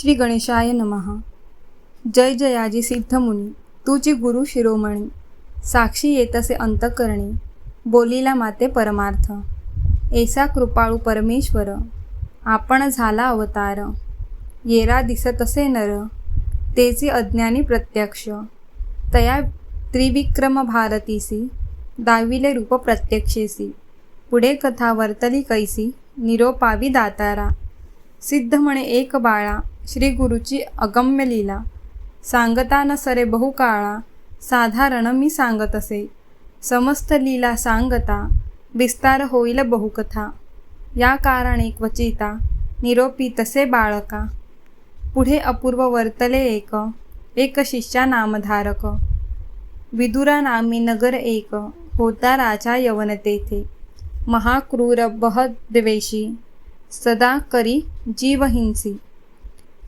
श्री गणेशाय नमः. जय जयाजी सिद्धमुनी. तुझी गुरु शिरोमणी. साक्षी येतसे अंतकरणी. बोलीला माते परमार्थ. ऐसा कृपाळू परमेश्वर. आपण झाला अवतार. येरा दिसतसे नर. तेची अज्ञानी प्रत्यक्ष. तया त्रिविक्रम भारतीसी. दाविले रूप प्रत्यक्षेसी. पुढे कथा वर्तली कैसी. निरोपावी दातारा. सिद्ध म्हणे एक बाळा. श्री गुरुची अगम्य लीला. सांगता न सरे बहुकाळा साधारण मी सांगत असे. समस्त लीला सांगता विस्तार होईल बहुकथा. या कारणे क्वचिता निरोपी तसे बाळका. पुढे अपूर्व वर्तले एक एक शिष्या नामधारक. विदुरा नामी नगर एक होता राजा यवन तेथे. महाक्रूर बहद्वेषी. सदा करी जीवहिंसी.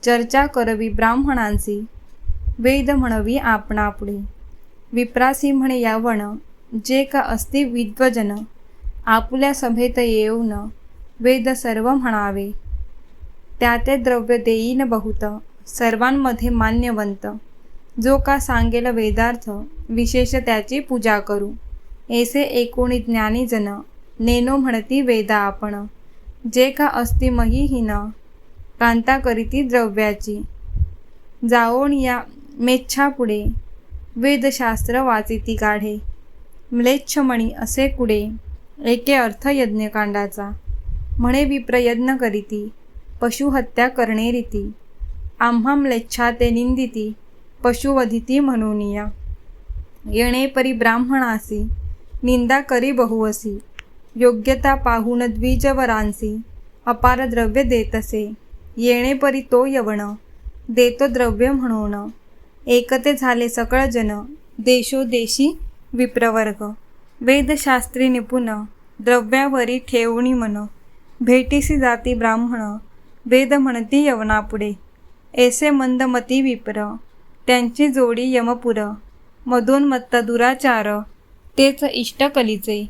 चर्चा करवी ब्राह्मणांची वेद म्हणवी आपणापुढे. विप्रासी म्हणे यावण जे का असती विद्वजन आपुल्या सभेत येऊन वेद सर्व म्हणावे. त्या ते द्रव्य देईन बहुत सर्वांमध्ये मान्यवंत. जो का सांगेल वेदार्थ विशेष त्याची पूजा करू. ऐसे एकोणी ज्ञानीजन नेनो म्हणती वेदा आपण. जे का असती महीहीन कांता करीती द्रव्याची. जाओन या मेच्छापुढे. वेदशास्त्र वाचिती काढे. म्लेच्छमणी असे कुडे. एके अर्थ यज्ञकांडाचा. म्हणे विप्रयत्न करीती. पशुहत्या करणे रीती. आम्हा म्लेच्छा ते निंदिती. पशुवधिती म्हणून या. येणे परी ब्राह्मणासी. निंदा करी बहुवसी. योग्यता पाहून द्विजवरांसी. अपार द्रव्य देतसे. येणे परी तो यवण देतो द्रव्य म्हणून. एकते झाले सकळ जन देशोदेशी विप्रवर्ग. वेदशास्त्री निपुण द्रव्यावरी ठेवणी मन भेटीसी जाती ब्राह्मण वेद म्हणती यवनापुढे. ऐसे मंदमती विप्र त्यांची जोडी यमपुर. मधोन्मत्त दुराचार तेच इष्टकलीचे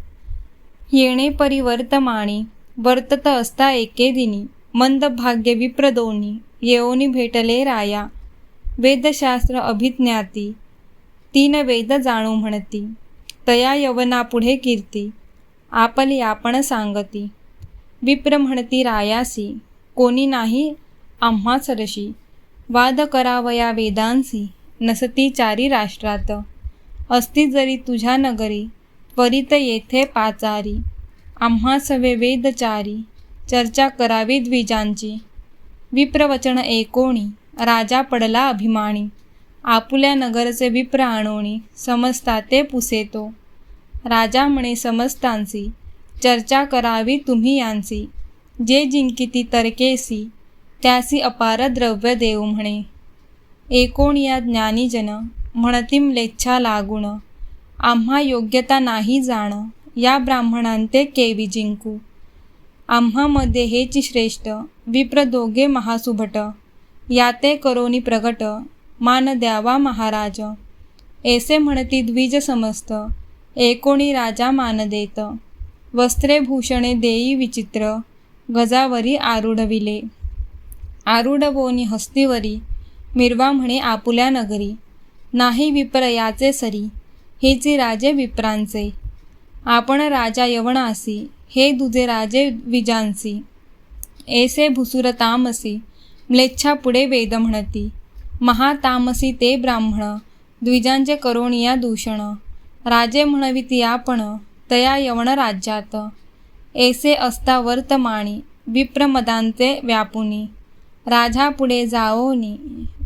येणे परिवर्तमाणी वर्तत असता एके दिनी. मंदभाग्य विप्रदोनी येऊनी भेटले राया वेदशास्त्र अभिज्ञाती तीन वेद जाणू म्हणती तया यवना पुढे कीर्ती आपली आपण सांगती. विप्र म्हणती रायासी कोणी नाही आम्हा सरशी वाद करावया वेदांसी नसती चारी राष्ट्रात. असती जरी तुझ्या नगरी त्वरित येथे पाचारी आम्हा सवे वेदचारी चर्चा करावी द्विजांची. विप्रवचन एकोणी राजा पडला अभिमानी. आपुल्या नगरचे विप्र आणोणी समजता ते पुसेतो. राजा म्हणे समजतांसी चर्चा करावी तुम्ही यांची जे जिंकिती तर्केसी त्यासी अपार द्रव्य देऊ म्हणे. एकोण या ज्ञानीजन म्हणतीम लेच्छा लागुण आम्हा योग्यता नाही जाण या ब्राह्मणांते केवी जिंकू. आम्हामध्ये हेची श्रेष्ठ विप्र दोघे महासुभट. याते करोनी प्रगट मान द्यावा महाराज. ऐसे म्हणती द्विज समस्त एकोणी राजा मान देत. वस्त्रे भूषणे देई विचित्र गजावरी आरूढविले. आरूढवोनी हस्तीवरी मिरवा म्हणे आपुल्या नगरी. नाही विप्र याचे सरी हेची राजे विप्रांचे. आपण राजा यवणासी हे दुजे राजे विजांसी. एसे भुसुर तामसी म्लेच्छा पुढे वेद म्हणती. महातामसी ते ब्राह्मण द्विजांचे करोणिया दूषण. राजे म्हणविती आपण तया यवण राज्यात. एसे असता वर्तमानी विप्रमदांचे व्यापुनी. राजा पुढे जाओनी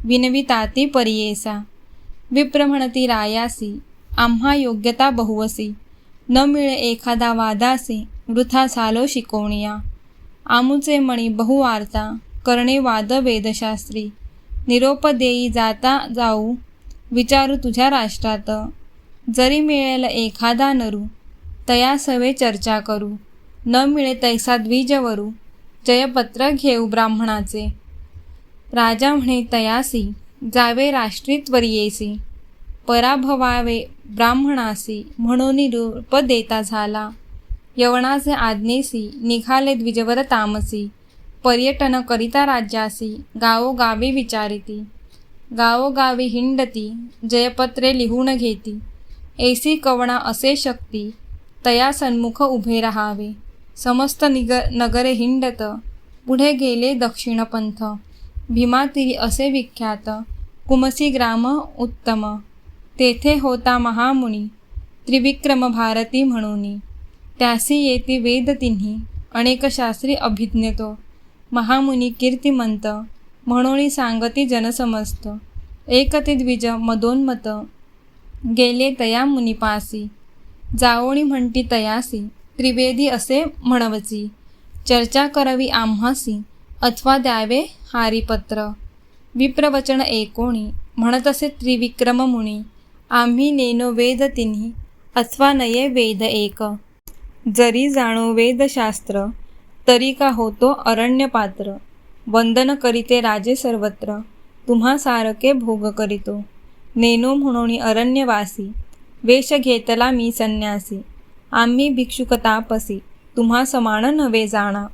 विनविताती परियेसा. विप्र म्हणती रायासी आम्हा योग्यता बहुवसी. न मिळे एखादा वादासी वृथा झालो शिकवणिया. आमुचे मणी बहुवार्ता करणे वाद वेदशास्त्री. निरोप देई जाता जाऊ विचारू तुझ्या राष्ट्रात. जरी मिळेल एखादा नरू तया सवे चर्चा करू. न मिळे तैसा द्विजवरू जयपत्र घेऊ ब्राह्मणाचे. राजा म्हणे तयासी जावे राष्ट्रीत्वरियेसी पराभवावे ब्राह्मणासी म्हणून रूप देता झाला. यवनाचे आज्ञेसी निघाले द्विजवर तामसी पर्यटन करिता राज्यासी गावोगावी विचारिती गावोगावी हिंडती जयपत्रे लिहून घेती ऐसी कवणा असे शक्ती तया सन्मुख उभे राहावे समस्त निग नगरे हिंडत पुढे गेले दक्षिणपंथ भीमातिरी असे विख्यात कुमसी ग्राम उत्तम तेथे होता महामुनी त्रिविक्रम भारती म्हणूनी. त्यासी येती वेद तिन्ही अनेक शास्त्री अभिज्ञतो. महामुनी कीर्तिमंत म्हणून सांगती जनसमस्त. एक ते द्विज मदोन्मत गेले तया मुनिपासी जावोणी म्हणती तयासी त्रिवेदी असे म्हणवची. चर्चा करावी आम्हासी अथवा द्यावे हारिपत्र. विप्रवचन एकोणी म्हणत असे त्रिविक्रम मुनी आम्ही नेनो वेद तिन्ही अथवा नये वेद एक. जरी जाणो वेदशास्त्र तरी का होतो अरण्यपात्र? वंदन करीते राजे सर्वत्र तुम्हा सारके भोग करीतो. नेनो म्हणून अरण्यवासी वेश घेतला मी संन्यासी. आम्ही भिक्षुक तापसी तुम्हा समान नव्हे जाणा.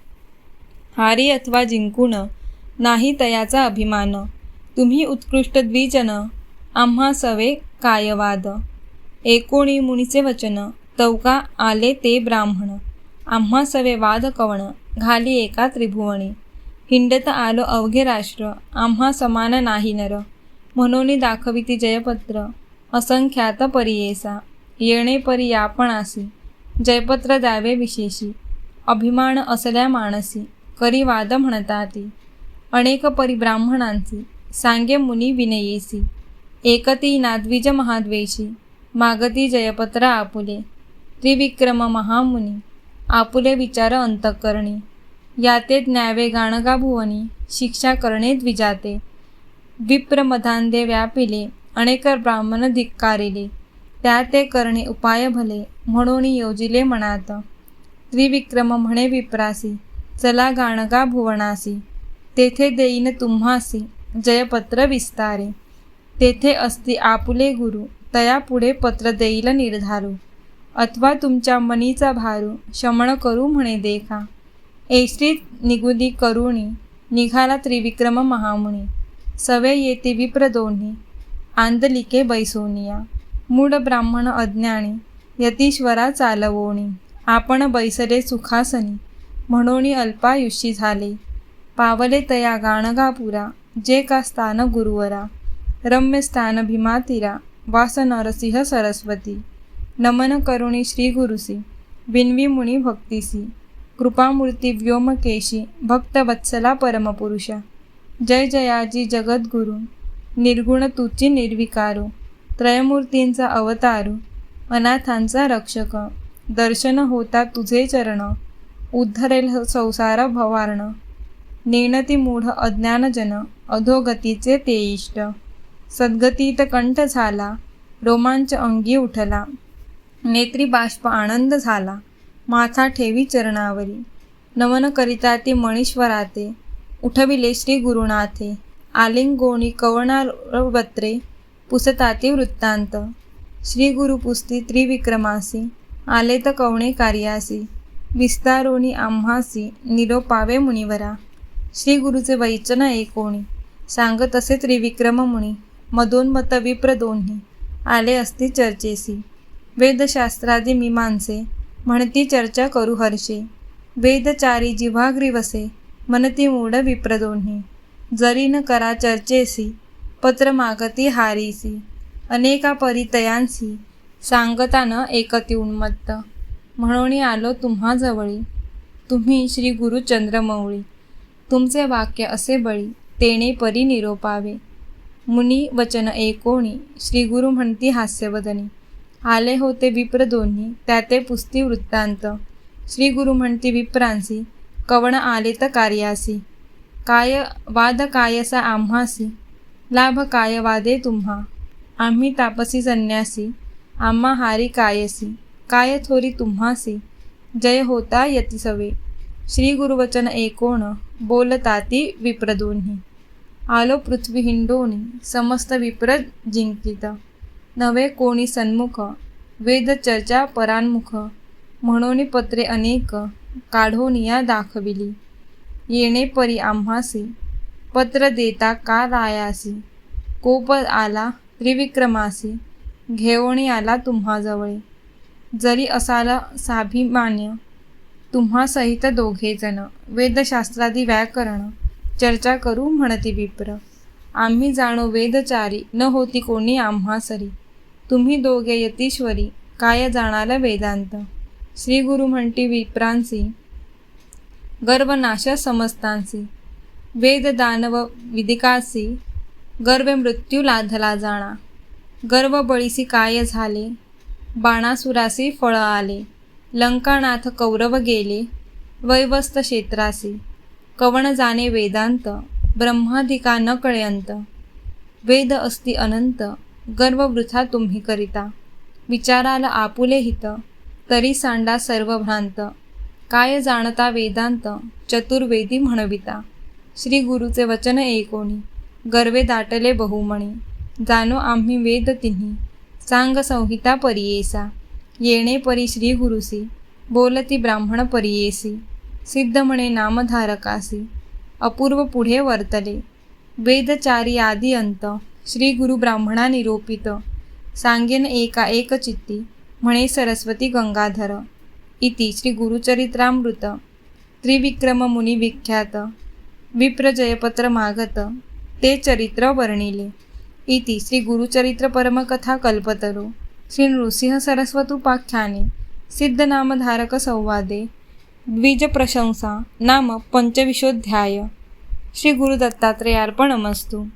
हारी अथवा जिंकून नाही तयाचा अभिमान. तुम्ही उत्कृष्ट द्विजन आम्हा सवे कायवाद. एकोणी मुनीचे वचन. चौका आले ते ब्राह्मण. आम्हा सवे वाद कवण घाली एका त्रिभुवणी हिंडत आलो अवघे राष्ट्र आम्हा समान नाही नर. म्हणून दाखविती जयपत्र असंख्यात परियेसा. येणे परी यापणासी जयपत्र द्यावे विशेषी. अभिमान असल्या मानसी करी वाद म्हणता ती अनेक परिब्राह्मणांची सांगे मुनी विनयेसी. एकती नाद्विज महाद्वेषी मागती जयपत्र आपुले. त्रिविक्रम महामुनी आपुले विचार अंतःकरणी याते ज्ञावे गाणगा भुवनी शिक्षा करणे द्विजाते. विप्रमधांदे व्यापिले अनेकर ब्राह्मण धिक्कारिले त्या ते करणे उपाय भले म्हणून योजिले मनात. त्रिविक्रम म्हणे विप्रासी चला गाणगा भुवनासी तेथे देईन तुम्हासी जयपत्र विस्तारे. तेथे असती आपुले गुरु तया पुढे पत्र देईल निर्धारू. अथवा तुमच्या मनीचा भारू शमण करू म्हणे देखा. ऐश्री निगुदी करुणी निघाला त्रिविक्रम महामुनी. सवे येते विप्र दोन्ही. आंदलिके बैसोनिया. मूढ ब्राह्मण अज्ञानी यतीश्वरा चालवोणी. आपण बैसले सुखासनी. म्हणून अल्पायुष्यी झाले. पावले तया गाणगापुरा जे का स्थान गुरुवरा. रम्य स्थान भीमातिरा. वास नरसिंह सरस्वती. नमन करुणी श्री गुरुसी विन्वी मुनी भक्तिसी कृपामूर्ती व्योमकेशी भक्तवत्सला परमपुरुषा. जय जयाजी जगद्गुरु. निर्गुण तुची निर्विकारू. त्रयमूर्तींचा अवतारू. अनाथांचा रक्षक. दर्शन होता तुझे चरण. उद्धरेल संसार भवार्ण. नेणती मूढ अज्ञानजन. अधोगतीचे ते इष्ट. सद्गतीत कंठ झाला. रोमांच अंगी उठला. नेत्री बाष्प आनंद झाला. माथा ठेवी चरणावरी. नमन करिता ते मणीश्वराते. उठविले श्री गुरुनाथे. आलिंगोणी कवणारवत्रे पुसताते वृत्तांत. श्री गुरुपुस्ती त्रिविक्रमासी. आले कवणे कार्यासी. विस्तारोणी आम्हासी. निरोपावे मुनिवरा. श्री गुरुचे वैचन एकोणी. सांगत असे त्रिविक्रम मुनी. मदोन्मत विप्र दोन्ही. आले असती चर्चेसी. वेदशास्त्रादी मीमांसे म्हणती चर्चा करू हर्षे. वेदचारी जिव्हाग्रीवसे मनती मूढ विप्रदोन्ही जरी न करा चर्चेसी पत्र मागती हारीसी. अनेका परितयांसी सांगता न एकती उन्मत्त. म्हणून आलो तुम्हा जवळी तुम्ही श्री गुरु चंद्रमौळी तुमचे वाक्य असे बळी तेणे परी निरोपावे. मुनी वचन एकोणी श्री गुरु म्हणती हास्यवदनी. आले होते विप्र दोन्ही त्याते पुस्ती वृत्तांत. श्री गुरु म्हणती विप्रांसी कवण आले तर कार्यासी. काय वाद कायसा आम्हासी लाभ काय वादे तुम्हा. आम्ही तापसी संन्यासी आम्हा हारी कायसी काय थोरी तुम्हासी जय होता यती सवे. श्री गुरुवचन एकोण बोलताती विप्र दोन्ही. आलो पृथ्वी हिंडोनी समस्त विप्र जिंकित. नवे कोणी सन्मुख. वेद चर्चा परान्मुख. म्हणून पत्रे अनेक काढोनिया दाखविली. येणे परी आम्हासी. पत्र देता का रायासी? कोप आला त्रिविक्रमासी. घेवणी आला तुम्हाजवळे. जरी असाल साभिमान्य तुम्हा सहित वेदशास्त्रादी व्याकरण. चर्चा करू म्हणती विप्र. आम्ही जाणो वेदचारी. न होती कोणी आम्हा सरी तुम्ही दोघे यतीश्वरी काय जाणाल वेदांत? श्री गुरु म्हणती विप्रांसी गर्वनाश समस्तांसी वेद दानव विदिकासी गर्व मृत्यू लाधला जाणा गर्व बळीसी काय झाले? बाणासुरासी फळ आले लंकानाथ कौरव गेले वैवस्त क्षेत्रासी कवण जाणे वेदांत ब्रह्माधिका न कळयंत वेद अस्ति अनंत गर्व वृथा तुम्ही करिता. विचाराला आपुले हित तरी सांडा सर्व भ्रांत काय जाणता वेदांत चतुर्वेदी म्हणविता. श्री गुरुचे वचन एकोणी गर्वे दाटले बहुमणी. जाणो आम्ही वेद तिन्ही सांग संहिता परियेसा. येणे परी श्री गुरुसी बोलती ब्राह्मण परियेसी. सिद्ध म्हणे नामधारकासी अपूर्व पुढे वर्तले. वेदचारी आदी अंत. श्री गुरु ब्राह्मणा निरोपित. सांगेन एका एक चित्ती म्हणे सरस्वती गंगाधर. इति श्री गुरुचरित्रामृत त्रिविक्रम मुनी विख्यात. विप्रजयपत्र मागत. ते चरित्र वर्णिले. इति श्री गुरुचरित्र परमकथा कल्पतरु. श्री नृसिंह सरस्वतुपाख्याने सिद्धनामधारक संवादे. द्विजप्रशंसा नाम पंचविशोध्याय. श्री गुरुदत्तात्रेयार्पणमस्तु